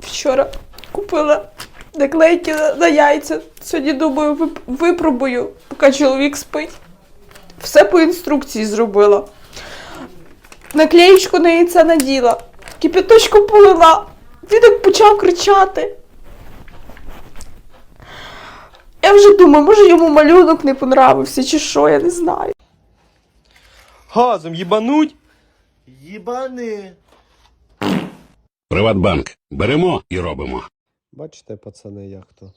Вчора купила наклейки на, яйця. Сьогодні думаю, випробую, поки чоловік спить. Все по інструкції зробила. Наклеєчку на яйця наділа, кипяточку полила. Він почав кричати. Я вже думаю, може йому малюнок не понравився, чи що, я не знаю. Газом їбануть? Їбани. Приватбанк. Беремо і робимо. Бачите, пацани, як то.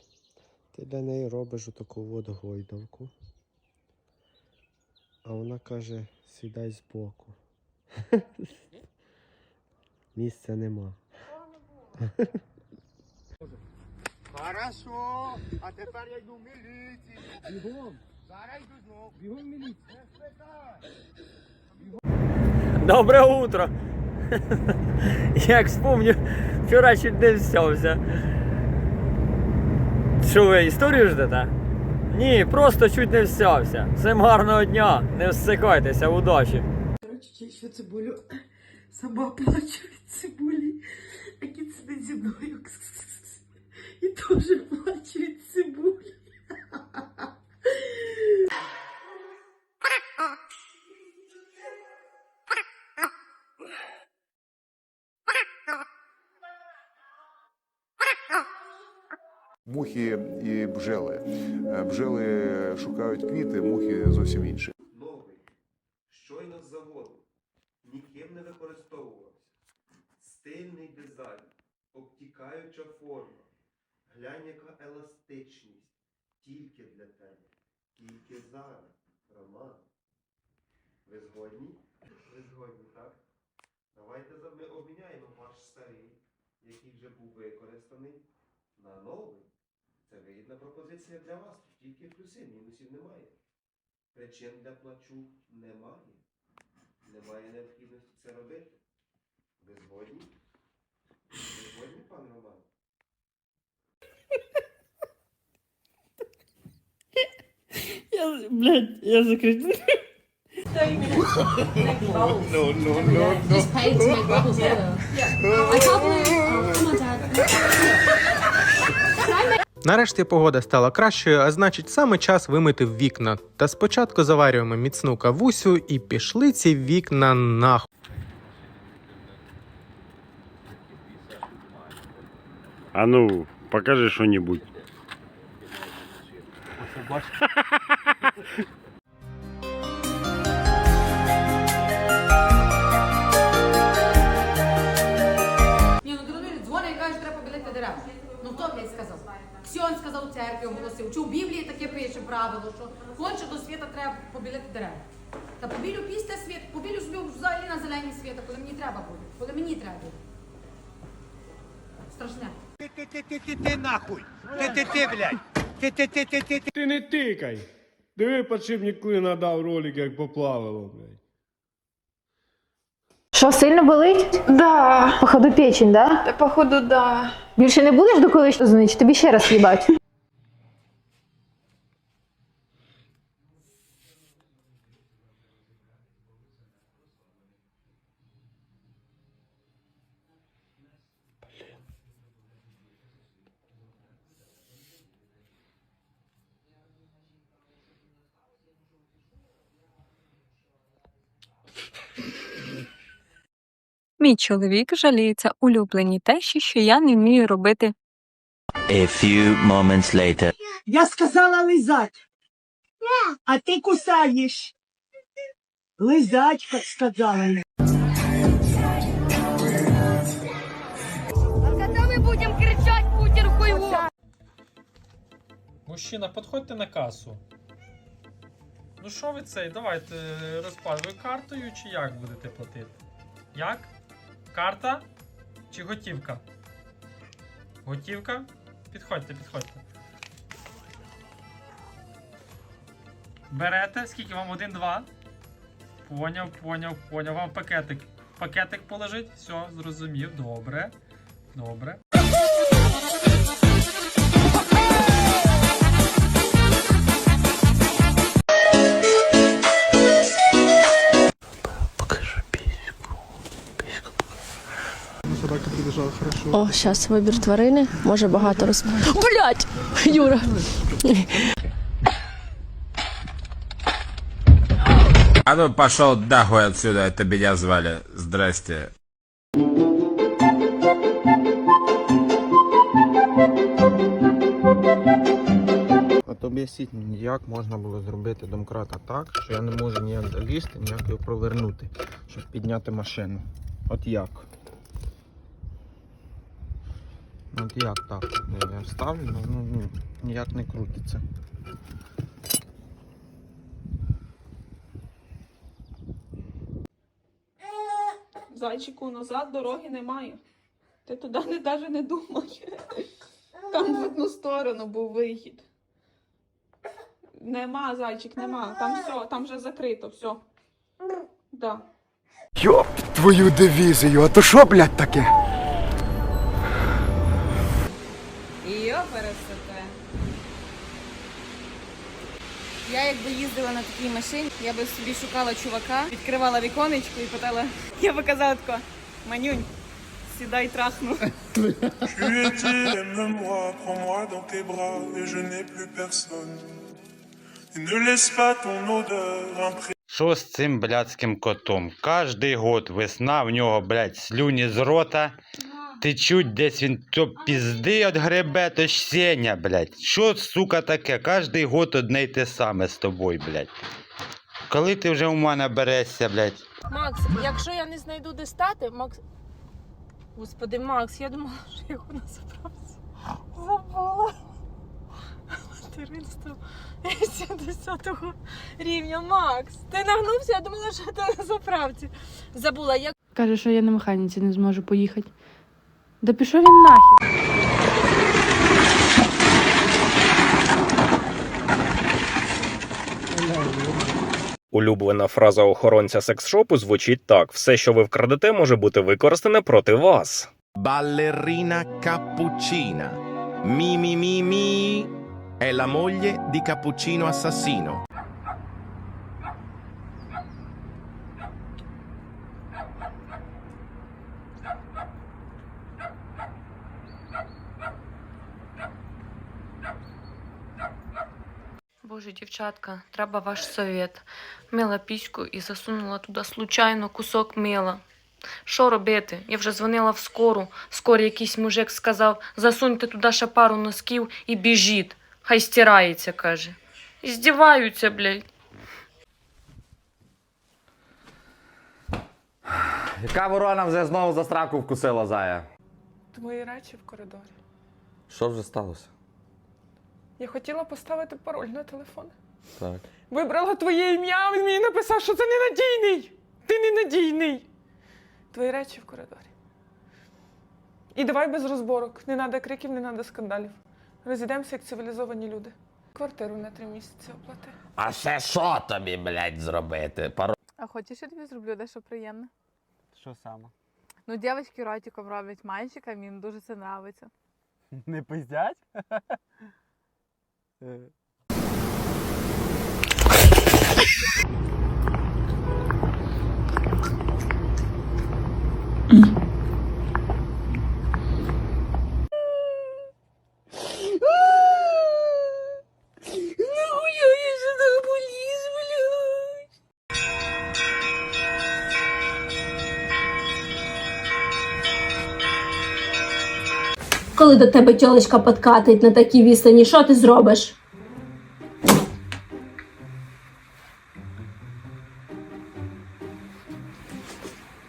Ти для неї робиш отаку от гойдалку. А вона каже, сідай збоку. Місця нема. Хорошо, а тепер я йду в міліцію. Бігом. Зараз йду знов. Бігом в міліцію. Не спитай. Добре утро. Як вспомню, вчора чуть не всявся. Що ви історію ждете? Ні, просто чуть не всявся. Всім гарного дня, не всикайтеся, удачі. Коротше, ще цибулю сама плачу від цибулі, а кіт сидить зі мною. І теж плаче від цибулі. Мухи і бджели. Е, Бджели шукають квіти, мухи зовсім інші. новий, щойно з заводу, ніким не використовувався. Стильний дизайн, обтікаюча форма. Глянь, яка еластичність. Тільки для тебе. Тільки зараз. Роман. Ви згодні? Ви згодні, так? Давайте ми обміняємо ваш старий, який вже був використаний, на новий. Це вигідна пропозиція для вас. Тут тільки плюси, мінусів немає. Причин для плачу немає. Немає необхідності це робити. Ви згодні? Ви згодні, пан Роман? Я, блядь, я закричу. Just paid to make bubbles better. I can't believe. Oh, come on, Dad. Нарешті погода стала кращою, а значить саме час вимити вікна. Та спочатку заварюємо міцну кавусю і пішли ці вікна нахуй. А ну, покажи что-нибудь. Ні, ну ти дзвонить треба побілити дерева. Ну хто блядь, сказав? Ксьон сказав у церкві, оголосив. Чи в Біблії таке пише правило, що хоче до світа треба побілити дерева. Та побілю після світу, побілю собі взагалі на зелені світа, коли мені треба буде. Коли мені треба буде. Страшне. Ти-ти-ти-ти нахуй. Ти-ти-ти, блядь. Ти не тикай. Диви, подшипник клина дав ролик, як поплавило, блядь. Що, сильно болить? Да, Походу печень, да? та походу, да. Більше не будеш до колись дзвонити, чи тобі ще раз їбать? Мій чоловік жаліється улюбленій тещі, що я не вмію робити A few moments later. Я сказала лизать. А ти кусаєш. Лизать, як сказала. Мужчина, підходьте на касу. Ну що ви цей? Давайте розпад. Картою чи як будете платити? Як? Карта чи готівка? Готівка? Підходьте, підходьте. Берете? Скільки вам? Один, два? Поняв, поняв, поняв. Вам пакетик. Пакетик положить? Все, зрозумів. Добре. Добре. О, зараз вибір тварини. Може багато роз... Блять! Юра! А ну пошел дахуй отсюда, это меня звали. Здрасте. От об'ясніть мені, як можна було зробити домкрата так, що я не можу ніяк залізти, ніяк його провернути, щоб підняти машину. От як? От як так? Я ставлю, ну, ну, ну ніяк не крутиться. Зайчику назад дороги немає. Ти туди не навіть не думай. Там в одну сторону був вихід. Нема, зайчик, нема. Там все, там вже закрито, все. Да. Йоп, твою дивізію, а то що, блядь, таке? Якби їздила на такій машині, я би собі шукала чувака, відкривала віконечко і питала, я би казала тако, манюнь, сідай трахну. Що з цим блядським котом? Кожний год весна в нього, блядь, слюні з рота. Течуть десь він то пізди от гребе, то ж сеня, блядь. Що, сука, таке? Кожний год одне й те саме з тобою, блядь. Коли ти вже ума наберешся, блядь? Макс, якщо я не знайду де стати, Макс. Господи, Макс, я думала, що я його на заправці забула. Материнство 70-го рівня. Макс, ти нагнувся, я думала, що ти на заправці. Забула, як. Каже, що я на механіці не зможу поїхати. Да пішов він нахер. Улюблена фраза охоронця секс-шопу звучить так: все, що ви вкрадете, може бути використане проти вас. Mi mi mi. È la moglie di Cappuccino assassino. Боже, дівчатка, треба ваш совет. Мила піську і засунула туди случайно кусок мила. Що робити? Я вже дзвонила в скору. Скоро якийсь мужик сказав: засуньте туди ще пару носків і біжіть. Хай стирається, каже. І здіваються, блядь. Яка ворона вже знову за страку вкусила зая? Твої речі в коридорі. Що вже сталося? Я хотіла поставити пароль на телефон. Так. Вибрала твоє ім'я, він мені написав, що це ненадійний. Ти ненадійний. Твої речі в коридорі. І давай без розборок. Не треба криків, не треба скандалів. Розійдемося як цивілізовані люди. Квартиру на три місяці оплати. А ще що тобі, блядь, зробити? Пару... А хочеш, я тобі зроблю дещо приємне? Що саме? Ну, дівчатки ротиком роблять мальчикам, їм дуже це нравиться. Не пиздять? Evet. Коли до тебе тьолочка подкатить на такій відстані, що ти зробиш?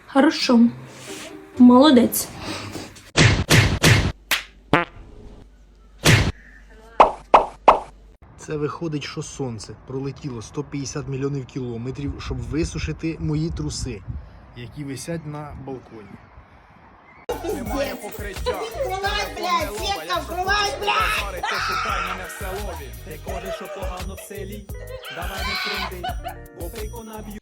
Хорошо. Молодець. Це виходить, що сонце пролетіло 150 мільйонів кілометрів, щоб висушити мої труси, які висять на балконі. Немає покриття. Вкривай, блядь, сітка, вкривай, блядь! Пошукай мене в селові. Ти кажеш, що погано в селі. Давай не тренди, бо пику наб'ю.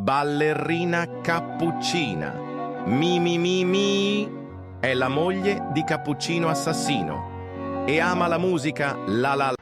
Ballerina cappuccina. Mi mi mi mi. È la moglie di Cappuccino assassino. E ama la musica La La